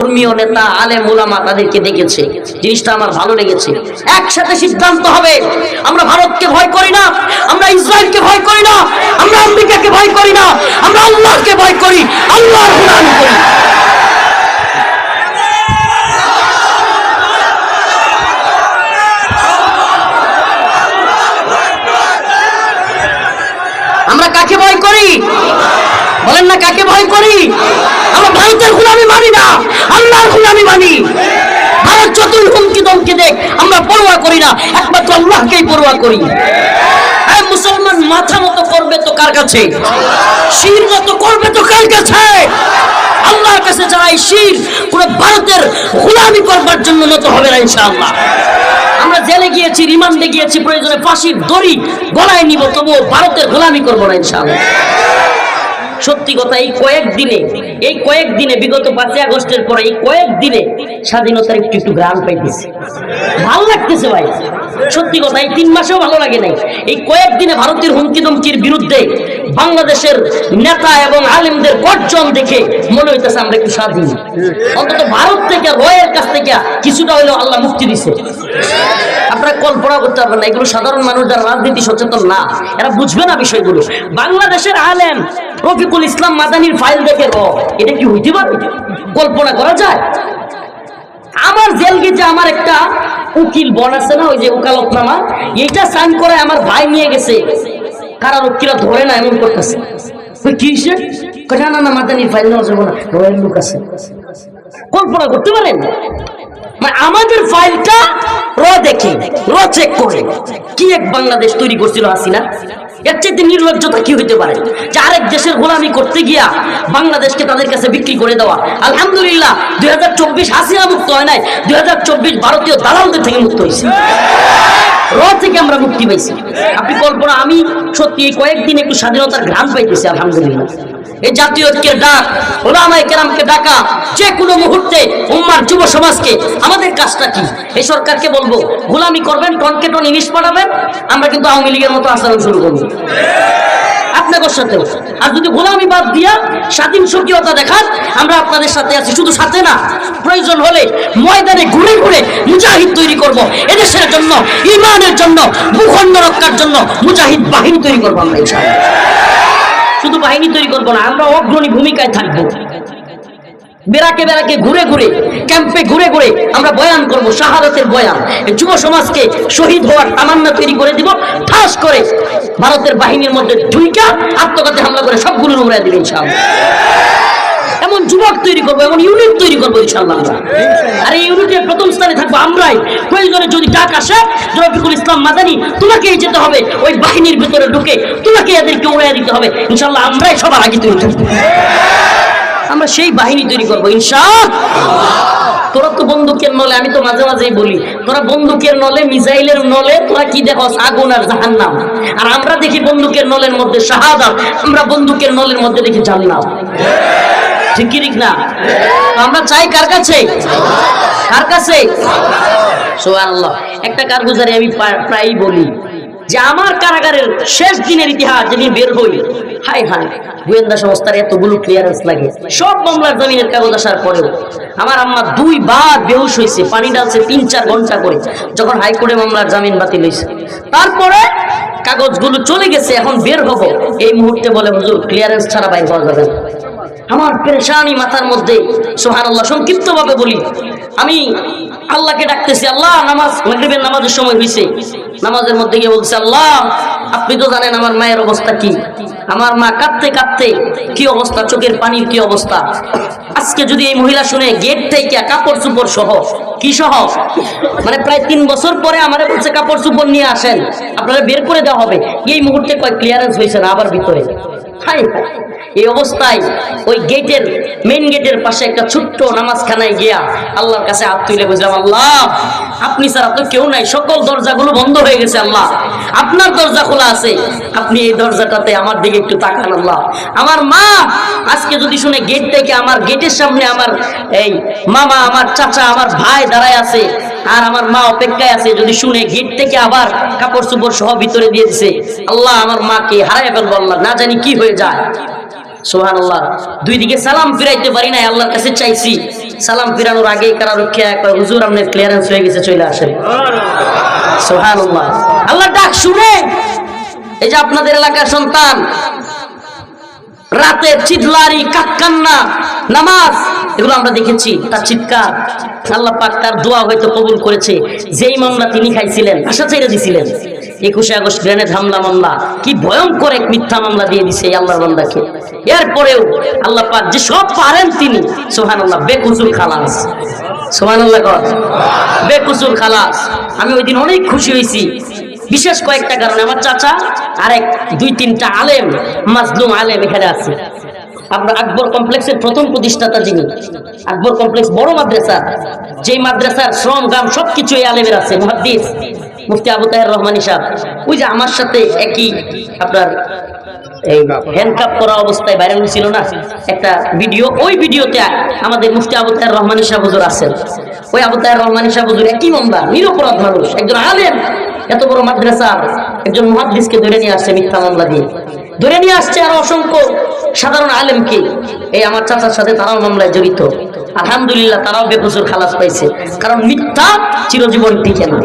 ধর্মীয় নেতা আলে মোলামা তাদেরকে দেখেছে। জিনিসটা আমার ভালো লেগেছে। একসাথে সিদ্ধান্ত হবে। আমরা ভারতকে ভয় করি না। আমরা ইসরায়েলকে ভয় করি না। আমরা আমেরিকাকে ভয় করি না। আমরা আল্লাহকে ভয় করি। আল্লাহর গুণান আমরা কাকে ভয় করি? বলেন না, কাকে ভয় করি? আমরা ভারতের গুলামি মানি না, আল্লাহর গুলামি মানি। ভারত যতই হুমকি দমকি দেখ, আমরা পরোয়া করি না, একমাত্র আল্লাহকেই পরোয়া করি। মুসলমান মাথা মতো করবে তো কার কাছে? শির মতো করবে তো কার কাছে? আল্লাহর কাছে যারা এই শির, পুরো ভারতের গোলামি করবার জন্য নত হবে না, ইনশাআল্লাহ। আমরা জেলে গিয়েছি, রিমান্ডে গিয়েছি, প্রয়োজনে ফাঁসির দড়ি গলায় নিব, তবুও ভারতের গোলামি করব না, ইনশাআল্লাহ। সত্যি কথা, এই কয়েক দিনে, এই কয়েক দিনে, বিগত পাঁচই আগস্টের পরে এই কয়েক দিনে স্বাধীনতার একটু একটু গ্রাম পাইতেছে। ভালো লাগতেছে ভাই। সত্যি কথা, এই তিন মাসেও ভালো লাগে নাই। এই কয়েক দিনে ভারতের হুমকি দমকির বিরুদ্ধে বাংলাদেশের নেতা এবং আলেমদের গর্জন দেখে মনে হইতেছে আমরা একটু স্বাধীন। অন্তত ভারত থেকে, রয়ের কাছ থেকে কিছুটা হলেও আল্লাহ মুক্তি দিছে। আপনারা কল্পনা করতে পারবেন না, এগুলো সাধারণ মানুষ যারা রাজনীতি সচেতন না। এরা বুঝবে না বিষয়গুলো। বাংলাদেশের আলেম রফিকুল ইসলাম মাদানির ফাইল দেখে র এটা কি হইতে পারে কল্পনা করা যায়? আমার জেল গেছে আমার একটা উকিল বন আছে না, ওই যে উকালতনামা, এইটা সাইন করে আমার ভাই নিয়ে গেছে। কারারক্ষীরা ধরে না, এমন করতেছে। কি না না না মাদানির ফাইল নেওয়া যাব না। কল্পনা করতে পারেন? মানে আমাদের ফাইলটা র দেখে, র চেক করে। কি এক বাংলাদেশ তৈরি করছিল হাসিনা? এর চেয়ে নির্লজ্জতা কি হইতে পারে? যে আরেক দেশের গোলামি করতে গিয়া বাংলাদেশকে তাদের কাছে বিক্রি করে দেওয়া। আলহামদুলিল্লাহ, দুই হাজার চব্বিশ হাসিনা মুক্ত হয় নাই, দুই হাজার চব্বিশ ভারতীয় দালালদের থেকে মুক্ত হয়েছে। র থেকে আমরা মুক্তি পাইছি। আপনি কল্পনা, আমি সত্যি কয়েকদিন একটু স্বাধীনতার ঘ্রাণ পাইতেছি, আলহামদুলিল্লাহ। এই জাতীয় ঐক্যের ডাক, ওলামায়ে কেরামকে ডাকা যে কোনো মুহূর্তে উম্মার যুব সমাজকে আমাদের কাজটা কি? এই সরকারকে বলব, গোলামি করবেন টনকে টন ইংলিশ পাঠাবেন, আমরা কিন্তু আওয়ামী লীগের মতো আচরণ শুরু করব। সাথেও আর যদি বাদ দিয়া স্বাধীন দেখান, আমরা আপনাদের সাথে আছি। শুধু সাথে না, প্রয়োজন হলে ময়দানে ঘুরে ঘুরে মুজাহিদ তৈরি করব। জন্য ইমানের জন্য, ভূখণ্ড রক্ষার জন্য মুজাহিদ বাহিনী তৈরি করব আমরা। শুধু বাহিনী তৈরি করব না, আমরা অগ্রণী ভূমিকায় থাকব। বেড়াকে বেড়াকে ঘুরে ঘুরে, ক্যাম্পে ঘুরে ঘুরে আমরা বয়ান করব, শাহাদাতের বয়ান। যুব সমাজকে শহীদ হওয়ার তামান্না তৈরি করে দিব, ঠাস করে ভারতের বাহিনীর মধ্যে ঢুইকা আত্মঘাতে হামলা করে সবগুলো নোংরা দিবে ইনশাআল্লাহ। এমন যুবক তৈরি করব এমন ইউনিট তৈরি করব ইনশাআল্লাহ। আমরা। আর এই ইউনিটের প্রথম স্থানে থাকব আমরাই। প্রয়োজনে যদি ডাক আসে রফিকুল ইসলাম মাদানি তোমাকেই যেতে হবে। ওই বাহিনীর ভিতরে ঢুকে তোমাকে এদেরকে উড়াইয়া দিতে হবে। ইনশাল্লাহ আমরাই সবার আগে তৈরি থাকব আমরা সেই বাহিনী তৈরি করব ইনশা তোরা তো বন্দুকের নলে আমি তো মাঝে মাঝেই বলি তোরা বন্দুকের নলে মিসাইলের নলে তোরা কি দেখো আগুন আর জাহান্নাম। আর আমরা দেখি বন্দুকের নলের মধ্যে শাহাদাত আমরা বন্দুকের নলের মধ্যে দেখি জান্নাত। ঠিক না? আমরা চাই কার কাছে? কার কাছে? একটা কারগুজারি আমি বলি যে আমার কারাগারের শেষ দিনের ইতিহাস বের হই হাই হাই গোয়েন্দা সংস্থার এতগুলো ক্লিয়ারেন্স লাগে। সব মামলার জামিনের কাগজ আসার পরেও আমার আম্মা দুই বার বেহুশ হয়েছে পানি ডালছে তিন চার ঘণ্টা করে, যখন হাইকোর্টে মামলার জামিন বাতিল হয়েছে তারপরে কাগজগুলো চলে গেছে, এখন বের হব। এই মুহূর্তে বলে, হুজুর ক্লিয়ারেন্স ছাড়া বাইর হওয়া যাবে না। আমার পেরেশানি মাথার মধ্যে সোহান আল্লাহ সংক্ষিপ্ত ভাবে বলি। আমি আল্লাহকে ডাকতেছি, আল্লাহ, নামাজ, মাগরিবের নামাজের সময় হয়েছে নামাজের মধ্যে গিয়ে বলছে, আল্লাহ, আপনি তো জানেন আমার মায়ের অবস্থা কি। আমার মা কাঁদতে কাঁদতে কি অবস্থা, চোখের পানির কি অবস্থা। আজকে যদি এই মহিলা শুনে গেট থেকে কাপড় চুপড় সহ, কি সহ? মানে প্রায় তিন বছর পরে আমার বলছে, কাপড় চুপড় নিয়ে আসেন। আপনারা বের করে দেওয়া হবে। এই মুহূর্তে কয় ক্লিয়ারেন্স হয়েছে না, আবার ভিতরে। হাই এই অবস্থায় ওই গেটের মেইন গেটের পাশে একটা ছোট্ট নামাজখানায় গিয়া আল্লাহর কাছে হাত তুলে বুঝলাম আল্লাহ, আপনি ছাড়া তো কেউ নাই। সকল দরজাগুলো বন্ধ হয়ে গেছে, আল্লাহ। আপনার দরজা খোলা আছে। আপনি এই দরজাটাতে আমার দিকে একটু তাকান, আল্লাহ। আমার মা, আজকে যদি শুনে গেট থেকে আমার গেটের সামনে আমার এই মামা, আমার চাচা, আমার ভাই দাঁড়ায় আছে আর আমার মা অপেক্ষায় আছে, যদি শুনে গেট থেকে আবার কাপড় চোপড় সহ ভিতরে দিয়ে দিছে, আল্লাহ আমার মাকে হারাই ফেলব আল্লাহ, না জানি কি হয়ে যায়। সোহান আল্লাহ দুই দিকে সালাম ফিরাইতে পারি না আল্লাহর কাছে চাইছি। সালাম ফিরানোর আগেই কারা রক্ষা হুজুর, আপনার ক্লিয়ারেন্স হয়ে গেছে, চলে আসে আসেন। সুবহানাল্লাহ। আল্লাহ ডাক শুনে, এই যে আপনাদের এলাকার সন্তান রাতে চিৎলারি কাক্কান্না, নামাজ, এগুলো আমরা দেখেছি, তার চিৎকার। আল্লাহ পাক তার দোয়া হয়তো কবুল করেছে। যেই মামলা তিনি খাইছিলেন, আশা ছেড়ে দিছিলেন। একুশে আগস্ট গ্রেনেড হামলা মামলা, কি ভয়ঙ্কর এক মিথ্যা মামলা দিয়ে দিছে এই আল্লাহর বান্দাকে। এরপরেও আল্লাহ পাক যে সব পারেন তিনি, সুবহানাল্লাহ, বেকুসুর খালাস। সুবহানাল্লাহ কর। বেকুসুর খালাস। আমি ওই দিন অনেক খুশি হয়েছি। বিশেষ কয়েকটা কারণে। আমার চাচা আরেক দুই তিনটা আলেম, মাজলুম আলেম এখানে আছে। আপনার আকবর কমপ্লেক্সের প্রথম প্রতিষ্ঠাতা যিনি, আকবর কমপ্লেক্স বড় মাদ্রাসা, যেই মাদ্রাসার শ্রম গ্রাম সবকিছু এই আলেমের আছে। মহাদ্দিস, মুফতি আবু তাহের রহমানি সাহেব ওই যে আমার সাথে একই আপনার এই হ্যান্ডকাপ করা অবস্থায় ভাইরাল না। একটা ভিডিও ওই ভিডিওতে আমাদের মুফতি রহমানি আছেন। ওই রহমানি একই মন্দা নিরপরাধ মানুষ, একজন এত বড় মাদ্রাসা, একজন মহাদ্দিসকে ধরে নিয়ে আসছে মিথ্যা মামলা দিয়ে। ধরে নিয়ে আসছে আর অসংখ্য সাধারণ আলেমকে। এই আমার চাচার সাথে তারাও মামলায় জড়িত। আলহামদুলিল্লাহ তারাও বেকসুর খালাস পাইছে। কারণ মিথ্যা চিরজীবন টিকে না।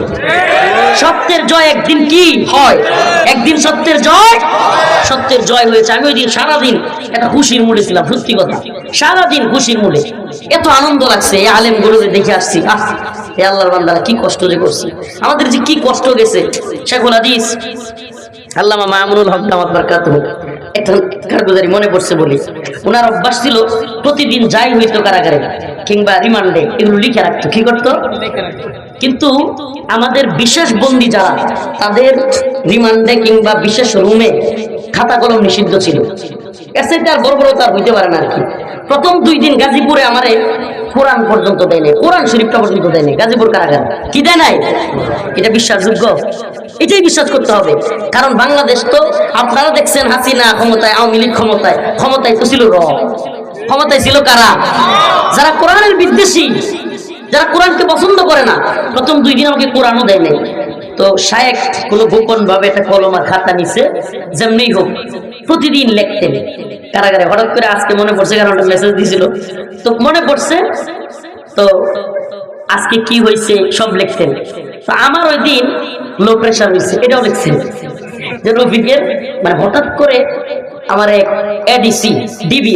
সত্যের জয় একদিন কি হয়? একদিন সত্যের জয়, সত্যের জয় হয়েছে। আমি ওই দিন সারাদিন একটা খুশির মুড়ে ছিলাম, সত্যি কথা। সারাদিন খুশির মুড়ে। এত আনন্দ লাগছে, এই আলেম গুলোকে দেখে আসছি। এ আল্লাহর বান্দারা কি কষ্ট যে করছি। আমাদের যে কি কষ্ট গেছে, শেখুল হাদিস। আল্লামা মামুনুল হক দামাত কারগুজারি মনে পড়ছে বলি। ওনার অভ্যাস ছিল, প্রতিদিন যাই হইতো কারাগারে, কিংবা রিমান্ডে, এগুলো লিখে রাখতো। কি করতো? কিন্তু আমাদের বিশেষ বন্দী যারা, তাদের রিমান্ডে কিংবা বিশেষ রুমে খাতা কলম নিষিদ্ধ ছিল। এর বর্বরতা হইতে পারে না আর কি। প্রথম দুই দিন গাজীপুরে আমারে কোরআন পর্যন্ত দেয়নি কোরআন শরীফটা পর্যন্ত দেয়নি গাজীপুর কারাগার। কি দেয় নাই? এটা বিশ্বাসযোগ্য? এটাই বিশ্বাস করতে হবে। কারণ বাংলাদেশ তো আপনারা দেখছেন হাসিনা ক্ষমতায়, আওয়ামী লীগ ক্ষমতায়। ক্ষমতায় তো ছিল র। ক্ষমতায় ছিল কারা? যারা কোরআনের বিদ্বেষী, যারা কোরআনকে পছন্দ করে না, প্রথম দুই দিন আমাকে কোরআনও দেয় নাই। তো শায়েক কোনো গোপন ভাবে একটা কলম আর খাতা নিছে যেমনি হোক, প্রতিদিন লিখতেন। কারাগারে হঠাৎ করে আজকে মনে পড়ছে, কারণ মেসেজ দিয়েছিল তো মনে পড়ছে, তো আজকে কি হয়েছে, সব লিখতেন। তো আমার ওই দিন লো প্রেশার হয়েছে, এটাও লিখছেন। যে রফিকের মানে হঠাৎ করে আমার এক এডিসি ডিবি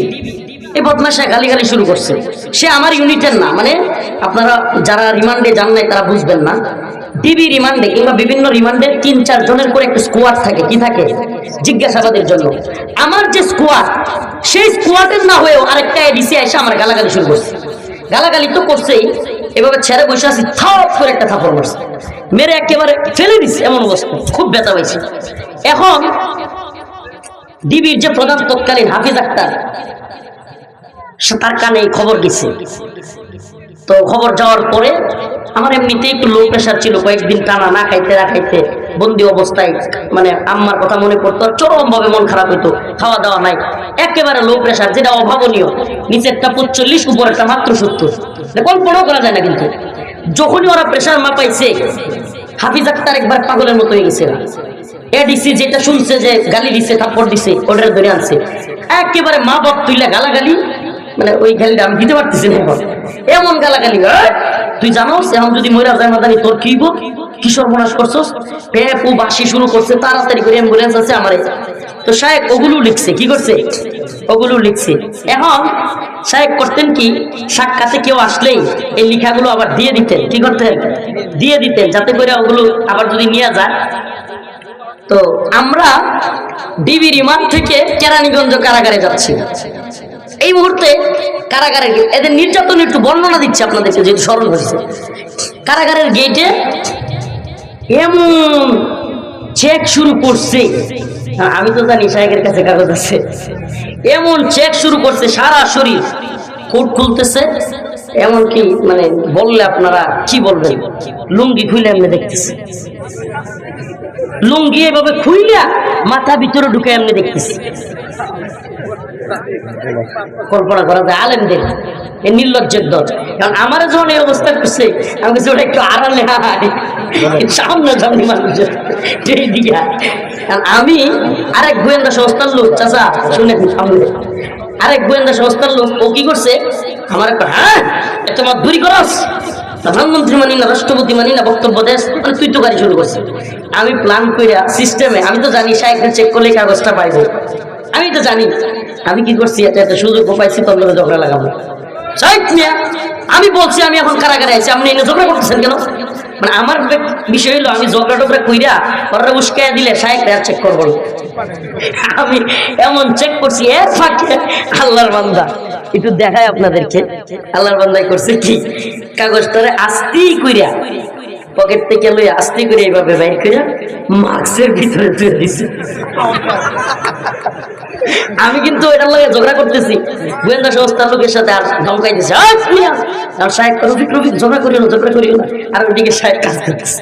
এই বদমাশা গালি গালি শুরু করছে। সে আমার ইউনিটের না মানে আপনারা যারা রিমান্ডে যান নাই তারা বুঝবেন না। ডিবি রিমান্ডে কিংবা বিভিন্ন রিমান্ডে তিন, চার জনের করে একটা স্কোয়াড থাকে। কি থাকে? জিজ্ঞাসাবাদের জন্য। আমার যে স্কোয়াড সেই স্কোয়াডের না হয়েও আরেকটা এডিসি এসে আমার গালাগালি শুরু করছে। গালাগালি তো করছেই। এভাবে ছেড়ে বসে আছি, থাপ করে একটা থাপড় মারছে। মেরে একেবারে ফেলে দিচ্ছে এমন অবস্থা। খুব ব্যথা হয়েছে এখন ডিবির যে প্রধান তৎকালীন হাফিজ আক্তার সে তার কানে খবর গেছে। তো খবর যাওয়ার পরে আমার এমনিতে একটু লো প্রেশার ছিল, কয়েকদিন টানা না খাইতে না খাইতে বন্দি অবস্থায় মানে আম্মার কথা মনে পড়তো চরম ভাবে মন খারাপ হইতো, খাওয়া দাওয়া নাই। একেবারে লো প্রেশার যেটা অভাবনীয়। নিচেরটা পঁচল্লিশ উপরেরটা মাত্র সত্তর। কল্পনাও করা যায় না কিন্তু। যখনই ওরা প্রেশার মাপাইছে, হাফিজ আক্তার একবার পাগলের মতো হয়ে গেছে। এডিসি যেটা শুনছে যে গালি দিছে, থাপ্পড় দিছে, ওটার ধরে আনছে। একেবারে মা বাপ তুইলা গালাগালি মানে ওই গালিটা আমি দিতে পারতেছি না এখন। এমন গালাগালি "এই, তুই জানোস এখন যদি ময়রা যায় মাদানি তোর কি কিশোর মনাস করছস? পেপ ও বাসি শুরু করছে তাড়াতাড়ি করে অ্যাম্বুলেন্স আছে আমার। তো সাহেব ওগুলো লিখছে কি করছে? ওগুলো লিখছে। এখন সাহেব করতেন কি সাক্ষাতে কেউ আসলেই এই লেখাগুলো আবার দিয়ে দিতেন। কি করতেন? দিয়ে দিতেন যাতে করে ওগুলো আবার যদি নিয়ে যায়। তো আমরা ডিবি রিমান্ড থেকে কেরানীগঞ্জ কারাগারে যাচ্ছি। এই মুহূর্তে কারাগারে গে- এদের নির্যাতন একটু বর্ণনা দিচ্ছে আপনাদেরকে যেহেতু স্মরণ হয়েছে। কারাগারের গেটে এমন চেক শুরু করছে। হ্যাঁ, আমি তো জানি সাহেবের কাছে কাগজ আছে। এমন চেক শুরু করছে সারা শরীর। কোট খুলতেছে। এমনকি মানে বললে আপনারা কি বলবেন? লুঙ্গি খুলে এমনি দেখতেছে। লুঙ্গি এভাবে খুইলা মাথা ভিতরে ঢুকে এমনি দেখতেছি। কল্পনা করা যায়, আলেমদের। এই নির্লজ্জের দল। কারণ আমার যখন এই অবস্থা করছে আমি ওটা একটু আড়ালে সামনে সামনে মানুষের কারণ আমি আরেক গোয়েন্দা সংস্থার লোক, চাচা, শুনে সামনে আরেক গোয়েন্দা সংস্থার লোক, ও কি করছে? আমার একটা হ্যাঁ এত মাদুরি করস। প্রধানমন্ত্রী মানি না, রাষ্ট্রপতি মানি না, বক্তব্য দেশ মানে তুই তো গাড়ি শুরু করছিস। আমি প্ল্যান করিয়া সিস্টেমে আমি তো জানি, সাহেবকে চেক করলে কাগজটা পাইবো। আমি তো জানি আমি কি করছি? এটা একটা সুযোগ পাইছি তোর লোকে ঝগড়া লাগাবো। আমি বলছি, আমি এখন কারাগারে আছি আপনি এনে ঝগড়া করতেছেন কেন? মানে আমার বিষয় হলো আমি ঝগড়া টগড়া কইরা ওরা উস্কাইয়া দিলে, সাহেব আর চেক করব। আমি এমন চেক করছি এ ফাঁকে আল্লাহর বান্দা। একটু দেখায় আপনাদেরকে, আল্লাহর বান্দাই করছে কি? কাগজটারে আস্তি কইরা পকেট থেকে লই আস্তি করে এইভাবে বাইর কইরা মাস্কের ভিতরে তুলে দিছে। আমি কিন্তু এটার লাগে ঝগড়া করতেছি। গোয়েন্দা সংস্থার লোকের সাথে আর ধমকাইতেছে "আয় মিয়া!" আর সাহেব ঝগড়া করিও না, ঝগড়া করিও না। আর সাহেব কাজ করতেছে।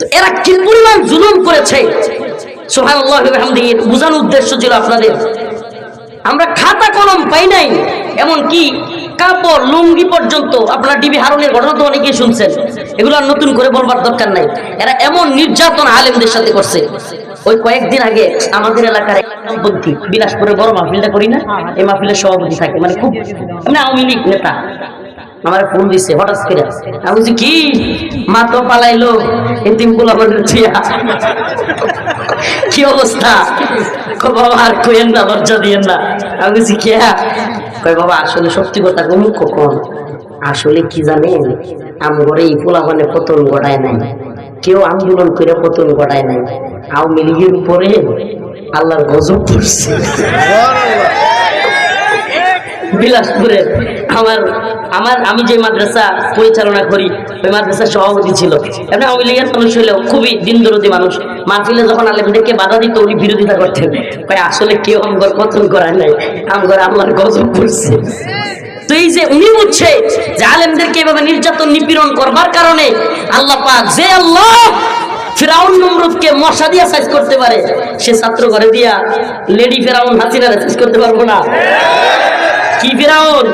তো এরা কি পরিমাণ জুলুম করেছে? সোহান বোঝানোর উদ্দেশ্য ছিল আপনাদের। আমরা খাতা কলম পাই নাই এমন কি কাপড়, লুঙ্গি পর্যন্ত আপনার ডিবি হারুনের ঘটনা তো অনেকেই শুনছেন। এগুলো আর নতুন করে বলবার দরকার নাই। এরা এমন নির্যাতন আলেমদের সাথে করছে। ওই কয়েকদিন আগে আমাদের এলাকার এক বিলাসপুরে বড় মাহফিলটা করি না, এই মাহফিলের সভাপতি থাকে। মানে খুব মানে আওয়ামী লীগ নেতা। আমার ফোন দিছে হঠাৎ করে। আমি বলছি, কি? মা তো পালাইলো। এতিমগুলো আমাদের কি অবস্থা? বাবা, আর কইেন না, লজ্জা দিয়েন না। আমি বলছি, কি কই বাবা, আসলে সত্যি কথা কমুক কখন? আসলে কি জানেন? আমগরে এই পোলাপানে পতন ঘটায় নাই। কেউ আন্দোলন করে পতন ঘটায় নাই। আওয়ামী লীগের উপরে আল্লাহর গজব পড়ছে বিলাসপুরে আমার আমার আমি যে মাদ্রাসা পরিচালনা করি, ওই মাদ্রাসার সভাপতি ছিল। এমনি আওয়ামী লীগের মানুষ হলেও খুবই দিন দরদি মানুষ। মাহফিলে যখন আলেমদেরকে বাধা দিত, উনি বিরোধিতা করতেন। আসলে কেউ আমগর পতন করার নাই, আমগর আল্লাহর গজব করছে। তো এই যে উনি বুঝছে যে আলেমদেরকে এভাবে নির্যাতন, নিপীড়ন করবার কারণে আল্লাহ পাক যে আল্লাহ ফেরাউন নমরুদকে মশা দিয়া সাইজ করতে পারে, সে ছাত্র ঘরে দিয়া লেডি ফেরাউন হাসিনারে সাইজ করতে পারব না। কি ফিরাউন?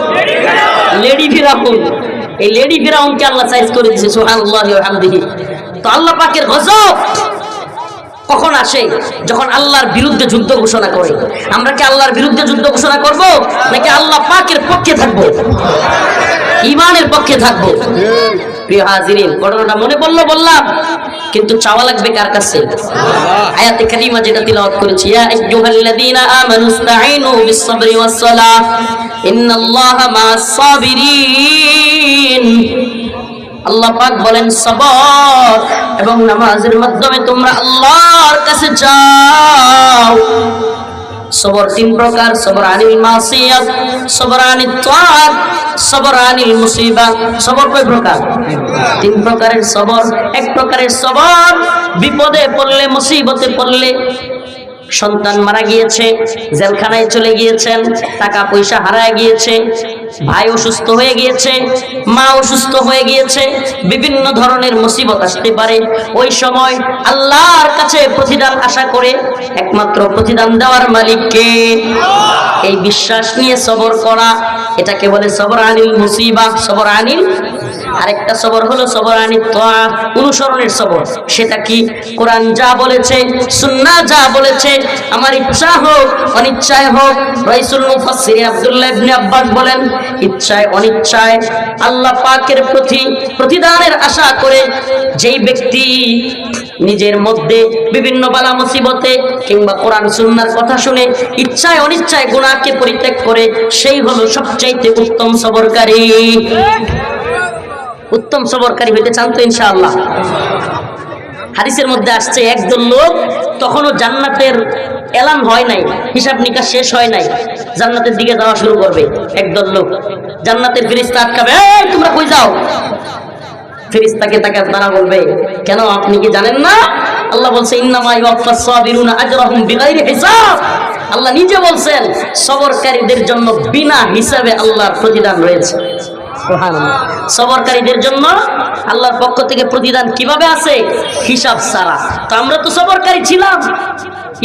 লেডি ফিরাউন। এই লেডি ফিরাউনকে আল্লাহ সাইজ করে সুবহানাল্লাহি ওয়া হামদিহি তো আল্লাহ পাকের গজব কখন আসে? যখন আল্লাহর বিরুদ্ধে যুদ্ধ ঘোষণা করে। আমরা কি আল্লাহর বিরুদ্ধে যুদ্ধ ঘোষণা করব? নাকি আল্লাহ পাকের পক্ষে থাকব? ইমানের পক্ষে থাকব? প্রিয় হাজিরিন, ঘটনাটা মনে পড়ল বললাম, কিন্তু চাওয়া লাগবে কার কাছে? আয়াতে করেছি আল্লাহ পাক বলেন সবর এবং নামাজের মাধ্যমে তোমরা আল্লাহর কাছে যাও। সবর তিন প্রকার, সবর আনিল মাসিয়াত, সবর আনিল তাআত সবর আনিল সবর কয় প্রকার? তিন প্রকারের সবর। এক প্রকারের সবর, বিপদে পড়লে, মুসিবতে পড়লে সন্তান মারা গিয়েছে, জেলখানায় চলে গিয়েছেন টাকা পয়সা হারায় গিয়েছে, ভাই অসুস্থ হয়ে গিয়েছে, মা অসুস্থ হয়ে গিয়েছে, বিভিন্ন ধরনের মুসিবত আসতে পারে। ওই সময় আল্লাহর কাছে প্রতিদান আশা করে একমাত্র প্রতিদান দেওয়ার মালিককে এই বিশ্বাস নিয়ে সবর করা, এটাকে বলে সবর আনিল মুসিবা, সবর আনিল আরেকটা সবর হলো সবর আনি তোয়া অনুসরণের সবর। সেটা কি? কোরআন যা বলেছে, সুন্নাহ যা বলেছে, আমার ইচ্ছা হোক, অনিচ্ছায় হোক, রাইসুল মুফাসসির আব্দুল্লাহ ইবনে আব্বাস বলেন, ইচ্ছায়, অনিচ্ছায় আল্লাহ পাকের প্রতি প্রতিদানের আশা করে যেই ব্যক্তি নিজের মধ্যে বিভিন্ন বালা মুসিবতে কিংবা কোরআন সুন্নার কথা শুনে ইচ্ছায়, অনিচ্ছায় গুণাকে পরিত্যাগ করে, সেই হলো সবচাইতে উত্তম সবরকারী। উত্তম সবরকারী হইতে চান তো ইনশাআল্লাহ। হাদিসের মধ্যে আসছে, একজন লোক তখনও জান্নাতের এলান হয় নাই, হিসাব নিকাশ শেষ হয় নাই, জান্নাতের দিকে যাওয়া শুরু করবে একদল লোক। জান্নাতের ফিরিস্তা আটকাবে তোমরা কই যাও? ফেরিস্তাকে তাকে তারা বলবে, কেন, আপনি কি জানেন না? আল্লাহ বলছে আল্লাহ নিজে বলছেন, সবরকারীদের জন্য বিনা হিসাবে আল্লাহর প্রতিদান রয়েছে। সবরকারীদের জন্য আল্লাহর পক্ষ থেকে প্রতিদান কীভাবে আছে? হিসাব সারা তো আমরা তো সবরকারী ছিলাম।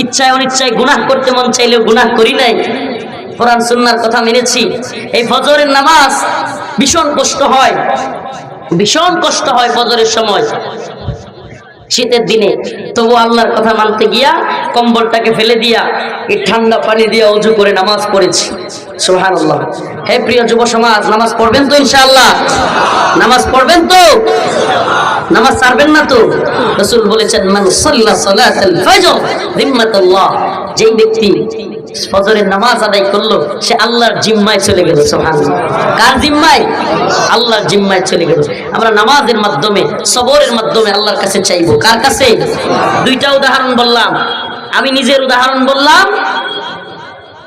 ইচ্ছায় অনিচ্ছায় গুনাহ করতে মন চাইলেও গুনাহ করি নাই। কোরআন, সুন্নার কথা মেনেছি। এই ফজরের নামাজ ভীষণ কষ্ট হয়। ভীষণ কষ্ট হয় ফজরের সময়। শীতের দিনে। তবু আল্লাহর কথা মানতে গিয়া কম্বলটাকে ফেলে দিয়া এই ঠান্ডা পানি দিয়া উজু করে নামাজ পড়েছি। সোহান আল্লাহ হে প্রিয় যুব সমাজ, নামাজ পড়বেন তো ইনশাআল্লাহ? নামাজ পড়বেন তো? নামাজ ছাড়বেন না তো? রসুল বলেছেন, মান সাল্লা সালাতাল যেই ব্যক্তি ফজরের নামাজ আদায় করল, সে আল্লাহর জিম্মায় চলে গেল সোহান কার জিম্মায়? আল্লাহর জিম্মায় চলে গেল। আমরা নামাজের মাধ্যমে, সবরের মাধ্যমে আল্লাহর কাছে চাইব। কার কাছে? দুইটা উদাহরণ বললাম। আমি নিজের উদাহরণ বললাম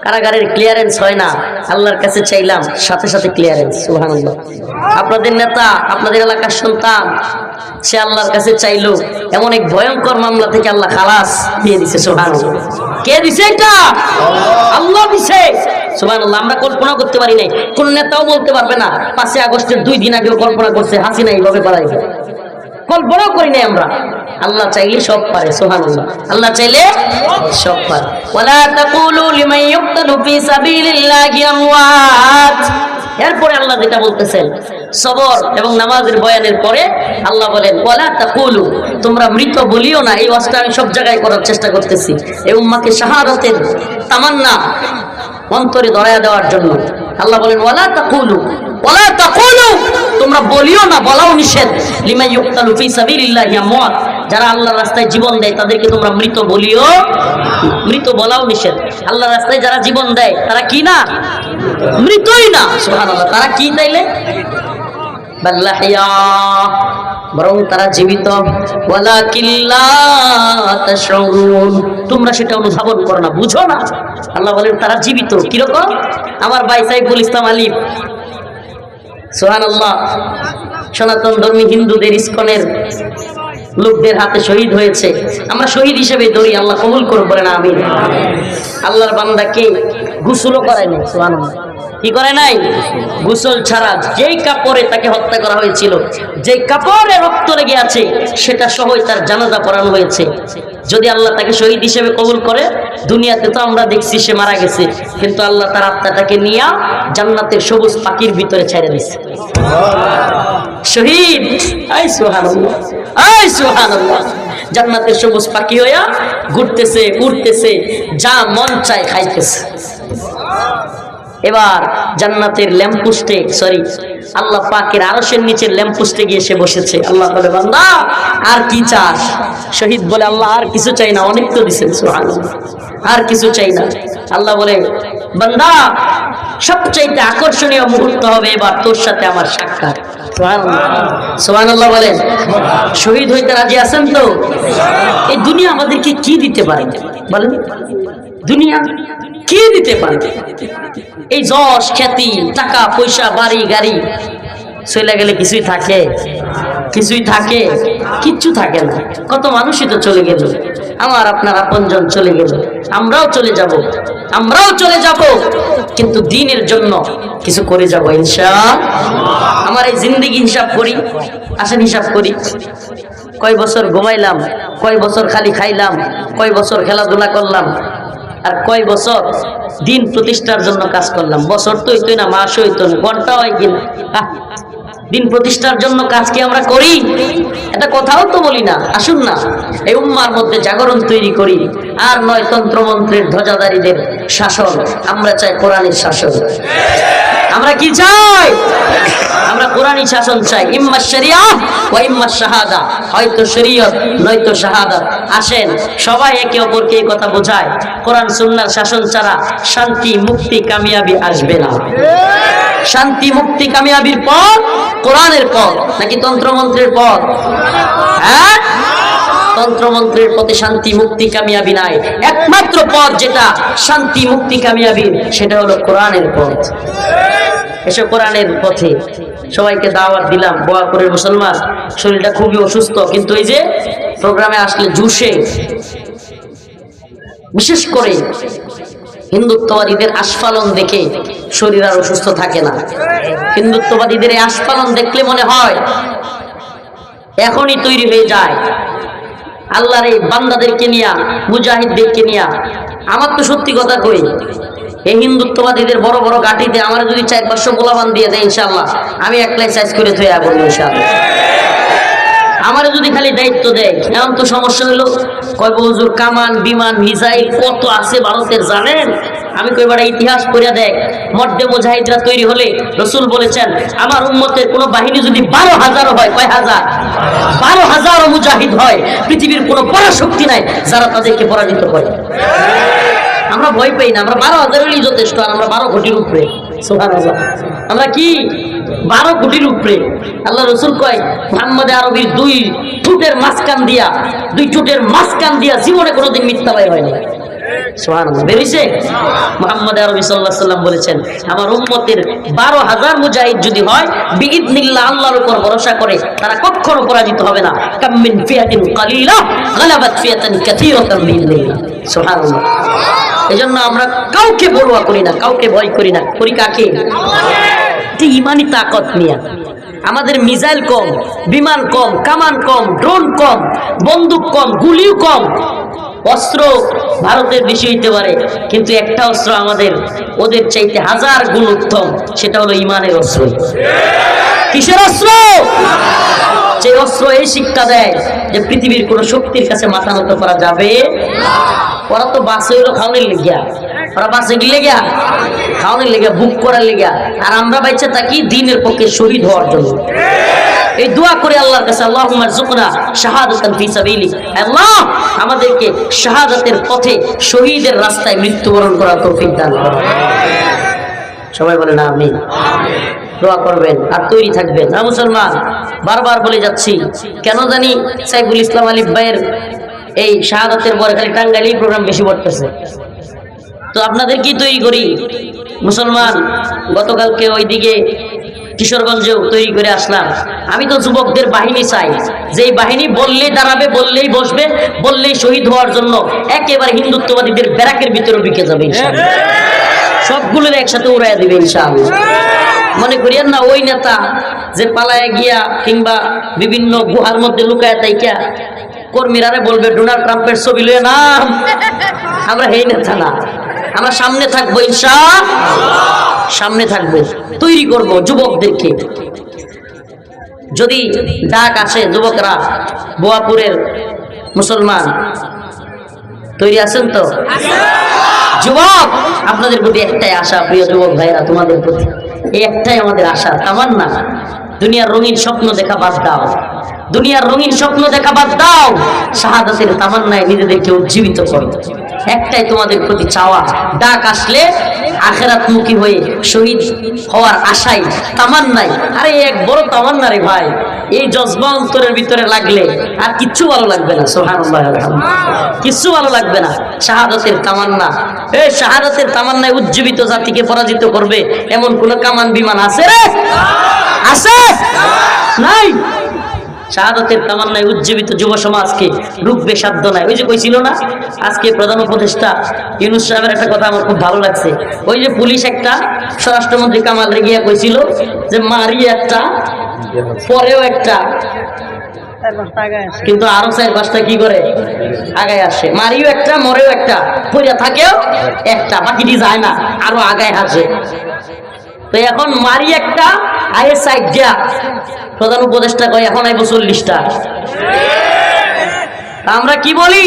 কারাগারের ক্লিয়ারেন্স হয় না, আল্লাহর কাছে চাইলাম সাথে সাথে ক্লিয়ারেন্স সুবহানাল্লাহ। আপনাদের নেতা, আপনাদের এলাকার সন্তান, সে আল্লাহর কাছে চাইলো, এমন এক ভয়ঙ্কর মামলা থেকে আল্লাহ খালাস দিয়ে দিছে, সুবহানাল্লাহ। কে দিছে এটা? আল্লাহ দিছে। আমরা কল্পনা করতে পারি নাই। কোন নেতাও বলতে পারবে না, পাঁচই আগস্টের দুই দিন আগেও কল্পনা করছে, হাসিনা এইভাবে পালাইবে। কল্পনাও করি নাই আমরা। আল্লাহ চাইলে সব পারে, সুবহানাল্লাহ। আল্লাহ চাইলে সব পারে। এরপরে আল্লাহ যেটা বলতেছেন, সবর এবং নামাজের বয়ানের পরে আল্লাহ বলেন, ওয়ালা তাকুলু, তোমরা মৃত বলিও না, এই ওয়াজটা আমি সব জায়গায় করার চেষ্টা করতেছি। এই উম্মাকে শাহাদাতের তামান্না, অন্তরে ধরায়া দেওয়ার জন্য। আল্লাহ বলেন, ওয়ালা তাকুলু তোমরা বলিও না, বলাও নিষেধ। যারা রাস্তায় জীবন দেয়, তাদেরকে তোমরা মৃত বলিও মৃত বলাও নিষেধ। আল্লাহর রাস্তায় যারা জীবন দেয়, তারা কি না? মৃতই না তারা কি তাইলে? বরং তারা জীবিত। তোমরা সেটা অনুধাবন করো না, বুঝো না। আল্লাহ বলেন, তারা জীবিত। কীরকম? আমার ভাই সাইফুল ইসলাম আলিফ সুবহানাল্লাহ। সনাতন ধর্মী হিন্দুদের ইস্কনের লোকদের হাতে শহীদ হয়েছে। আমরা শহীদ হিসেবে দৌড়ি আল্লাহ কবুল করব না আমি আল্লাহর বান্দাকে গুসুলও করায় নাই সুবহানাল্লাহ। কি করে নাই? গোসল ছাড়া যেই কাপড়ে তাকে হত্যা করা হয়েছিল যে কাপড়ে রক্ত লেগে আছে সেটা সহই তার জানাজা পড়ানো হয়েছে। যদি আল্লাহ তাকে শহীদ হিসেবে কবুল করে দুনিয়াতে তো আমরা দেখছি সে মারা গেছে কিন্তু আল্লাহ তার আত্মাটাকে নিয়ে জান্নাতের সবুজ পাখির ভিতরে ছেড়ে দিচ্ছে শহীদ! আই সুবহানাল্লাহ। আই সুবহানাল্লাহ। জান্নাতের সবুজ পাখি হইয়া ঘুরতেছে, উড়তেছে, যা মন চায় খাইতেছে। এবার জান্নাতের ল্যাম্পোস্টে সরি আল্লাহ পাকের আরশের নিচে ল্যাম্পোস্টে গিয়ে সে বসেছে। আল্লাহ বলে, বান্দা, আর কি চাস? শহীদ বলে, আল্লাহ, আর কিছু চাই না। অনেক তো দিছেন আর কিছু চাই না। আল্লাহ বলে, বান্দা, সবচাইতে আকর্ষণীয় মুহূর্ত হবে এবার তোর সাথে আমার সাক্ষাৎ। শহীদ হইতে রাজি আছেন তো? এই দুনিয়া আমাদেরকে কি দিতে পারে? বলেন। দুনিয়া কি দিতে পারে? এই যশ, খ্যাতি, টাকা, পয়সা, বাড়ি, গাড়ি, চলে গেলে কিছুই থাকে? কিছুই থাকে? কিচ্ছু থাকে না। কত মানুষই তো চলে গেল। আমার, আপনার আপনজন চলে গেল। আমরাও চলে যাব। আমরাও চলে যাব। কিন্তু দিনের জন্য কিছু করে যাব ইনশা আমার এই জিন্দিগি হিসাব করি, আসেন হিসাব করি। কয় বছর ঘুমাইলাম, কয় বছর খালি খাইলাম, কয় বছর খেলাধুলা করলাম, আর কয় বছর দিন প্রতিষ্ঠার জন্য কাজ করলাম। বছর তো হইতো না মাস হইতো না ঘণ্টা হয় কিনা? দিন প্রতিষ্ঠার জন্য কাজ কি আমরা করি? এটা কথাও তো বলি না, আসুন না। এই উম্মার মধ্যে জাগরণ তৈরি করি। আর নয় তন্ত্রমন্ত্রের ধ্বজাধারীদের শাসন। আমরা চাই কোরআনের শাসন। আমরা কি চাই? আমরা কোরআনী শাসন চাই। ইম্মা শরিয়া ও ইম্মা শাহাদা। হয়তো শরীয়ত, নয়তো শাহাদাত আসেন, সবাই একে অপরকে এই কথা বোঝায়। কোরআন সুন্নাহর শাসন ছাড়া শান্তি, মুক্তি, কামিয়াবি আসবে না। শান্তি মুক্তি কামিয়াবির পথ কোরআনের পথ নাকি তন্ত্রমন্ত্রের পথ হ্যাঁ? তন্ত্রমন্ত্রের পথে শান্তি মুক্তি কামিয়াবি নাই। একমাত্র পথ যেটা শান্তি মুক্তি কামিয়াবি, সেটা হলো কোরআনের পথ। এসব কোরআনের পথে। সবাইকে দাওয়াত দিলাম বোয়াপুরের মুসলমান, শরীরটা খুবই অসুস্থ, কিন্তু এই যে প্রোগ্রামে আসলে জুসে, বিশেষ করে হিন্দুত্ববাদীদের আস্ফালন দেখে শরীর আর অসুস্থ থাকে না। হিন্দুত্ববাদীদের আস্ফালন দেখলে মনে হয় এখনই তৈরি হয়ে যায়। আল্লাহর এই বান্দাদেরকে নিয়া, মুজাহিদদেরকে নিয়া, আমার তো সত্যি কথা কই, এই হিন্দুত্ববাদীদের বড় বড় গাঠিতে আমার যদি চার পাঁচশো গোলাবান দিয়ে দেয় ইনশাল্লাহ আমি একলাই সাইজ করে থয়ে আবো ইনশাল্লাহ আমারে যদি খালি দায়িত্ব দেয় এমন তো সমস্যা হলো, কয় হুজুর, কামান, বিমান, মিসাইল, কত আছে ভারতের জানেন? আমি কইবার ইতিহাস পড়িয়া দেখ মধ্যে মুজাহিদরা তৈরি হলে রসুল বলেছেন, আমার উম্মতের কোনো বাহিনী যদি বারো হাজারও হয়, কয় হাজার? বারো হাজারও মুজাহিদ হয়, পৃথিবীর কোনো পরাশক্তি নাই যারা তাদেরকে পরাজিত করে। আমরা ভয় পাই না, আমরা বারো হাজার হলেই যথেষ্ট আর আমরা বারো কোটির উপরে। আমরা কি? বারো কোটির উপরে। আল্লাহ রসুল কয়, মোহাম্মদ আরবির দুই ঠুটের মাঝখান দিয়া, দুই ঠুটের মাঝখান দিয়া জীবনে কোনোদিন মিথ্যা বাই হয়নি সুবহানাল্লাহ। বেরিয়েছে? মোহাম্মদ আরবি সাল্লাহ সাল্লাম বলেছেন, আমার বারো হাজার মুজাহিদ যদি হয় আল্লাহর উপর ভরসা করে, তারা পরাজিত হবে না। এজন্য আমরা কাউকে বড়ুয়া করি না, কাউকে ভয় করি না। করি কাকে? ইমানি তাকত নিয়ে। আমাদের মিসাইল কম, বিমান কম, কামান কম, ড্রোন কম, বন্দুক কম, গুলিও কম। অস্ত্র ভারতের বেশি হইতে পারে, কিন্তু একটা অস্ত্র আমাদের, ওদের চাইতে হাজার গুণ উত্তম, সেটা হলো ইমানের অস্ত্র। কিসের অস্ত্র? যে অস্ত্র এই শিক্ষা দেয় যে পৃথিবীর কোন শক্তির কাছে মাথা নত করা যাবে ওরা তো বাসে হইল খাওয়ানোর লেগিয়া। ওরা বাসে গিয়ে লেগিয়া খাওয়ানোর লেগিয়া, বুক করার লেগিয়া। আর আমরা বাইচে থাকি দিনের পক্ষে শহীদ হওয়ার জন্য। এই দোয়া করে আল্লাহর কাছে আল্লাহ জুকনা শাহাদাতান আল্লাহ আমাদেরকে শাহাদাতের পথে শহীদের রাস্তায় মৃত্যুবরণ করার করুন। সবাই বলে না আমি দোয়া করবেন আর তৈরি থাকবেন। না মুসলমান, বারবার বলে যাচ্ছি, কেন জানি সাইফুল ইসলাম আলী ভাইয়ের এই শাহাদাতের পরে খালি টাঙ্গাইলি প্রোগ্রাম বেশি পড়তেছে। তো আপনাদের কি তৈরি করি। মুসলমান, গতকালকে ওইদিকে কিশোরগঞ্জেও তৈরি করে আসলাম। আমি তো যুবকদের বাহিনী চাই। যেই বাহিনী বললেই দাঁড়াবে, বললেই বসবে, বললেই শহীদ হওয়ার জন্য একেবারে হিন্দুত্ববাদীদের ব্যারাকের ভিতরে বিকে যাবে। সবগুলোর একসাথে উড়াইয়া দিবে ইনশাআল্লাহ। মনে করিয়েন না, ওই নেতা যে পালায় গিয়া কিংবা বিভিন্ন গুহার মধ্যে লুকায় তাইকা কর্মীরারে বলবে, ডোনাল্ড ট্রাম্পের ছবি লয়ে নাম। আমরা হেই নেতা না। আমরা সামনে থাকব ইনশা সামনে থাকব, তৈরি করব যুবকদেরকে। যদি ডাক আসে, যুবকরা বোয়াপুরের মুসলমান তৈরি আছেন তো? যুবক, আপনাদের প্রতি একটাই আশা, প্রিয় যুবক ভাইরা তোমাদের প্রতি। এই একটাই আমাদের আশা তামান না দুনিয়ার রঙিন স্বপ্ন দেখা বাদ দাও। দুনিয়ার রঙিন স্বপ্ন দেখা বাদ দাও। শাহাদাতের তামান্নায় নিজেদেরকে উজ্জীবিত করো। একটাই তোমাদের প্রতি চাওয়া। ডাক আসলে আখেরাত মুখী হয়ে শহীদ হওয়ার আশাই, তামান্নাই। আরে এক বড় তামান্না রে ভাই, এই জজবা অন্তরের ভিতরে লাগলে আর কিচ্ছু ভালো লাগবে না সোহানুল্লাহ কিচ্ছু ভালো লাগবে না, শাহাদতের তামান্না। এই শাহাদতের তামান্নায় উজ্জীবিত জাতিকে পরাজিত করবে এমন কোন কামান বিমান আছে রে? আছে? নাই? শাহাদতের তামান্নায় উজ্জীবিত যুব সমাজকে রুখবে সাধ্য নাই। ওই যে কইছিল না? আজকে প্রধান উপদেষ্টা ইউনুস সাহেবের একটা কথা আমার খুব ভালো লাগছে। ওই যে পুলিশ একটা স্বরাষ্ট্রমন্ত্রী কামাল রেগিয়া কইছিল যে মারি একটা, পরেও একটা। কিন্তু আরও চার পাঁচটা কি করে? আগায় আসে। মারিও একটা, মরেও একটা। পইরা থাকেও একটা, বাকিটি যায় না। আরও আগায় আসে। তো এখন মারি একটা আয়ের সাইড যা প্রধান উপদেষ্টা কয়, এখন আইব চল্লিশটা। আমরা কি বলি?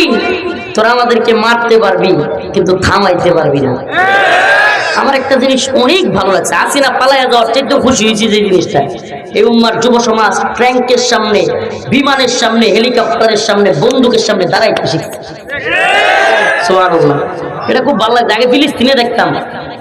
তোরা আমাদেরকে মারতে পারবি, কিন্তু থামাইতে পারবি না। আমার একটা জিনিস অনেক ভালো লাগছে আসি না পালাইয়া যাওয়ার চাইতে খুশি হয়েছি যে জিনিসটা। এই উম্মার যুব সমাজ ট্র্যাঙ্কের সামনে, বিমানের সামনে, হেলিকপ্টারের সামনে, বন্দুকের সামনে শিখছে সুবহানাল্লাহ। এটা খুব ভালো লাগছে। আগে ফিলিস্তিনে দেখতাম।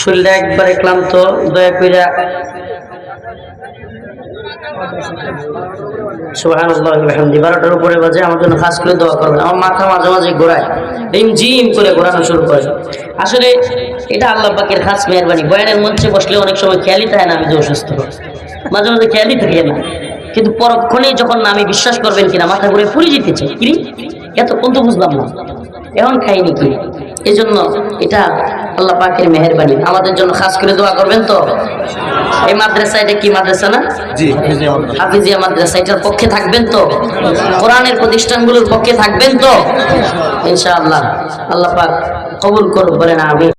শরীরটা একবারে ক্লান্ত, দয়া কইরা। সুবাহান বারোটার উপরে বাজে, আমার জন্য খাস করে দোয়া করবেন। আমার মাথা মাঝে মাঝে ঘোরায়। রিম জিম করে ঘোরানো শুরু করে। আসলে এটা আল্লাহ পাকের খাস মেহরবানি। বয়ানের মঞ্চে বসলে অনেক সময় খেয়ালই থাকে না আমি যে অসুস্থ। মাঝে মাঝে খেয়ালই থাকে না। কিন্তু পরক্ষণেই যখন আমি বিশ্বাস করবেন কিনা, মাথা ঘুরে পুরি যেতেছে কি এত কিন্তু বুঝলাম না। এখন খাইনি কি? এই জন্য এটা আল্লাহ পাকের মেহরবানি। আমাদের জন্য খাস করে দোয়া করবেন তো? এই মাদ্রাসা এটা কি মাদ্রাসা না? আপনি হাফিজিয়া মাদ্রাসা। এটার পক্ষে থাকবেন তো? কোরআনের প্রতিষ্ঠানগুলোর পক্ষে থাকবেন তো? ইনশাআল্লাহ। আল্লাহ পাক কবুল করুন বলেন আমি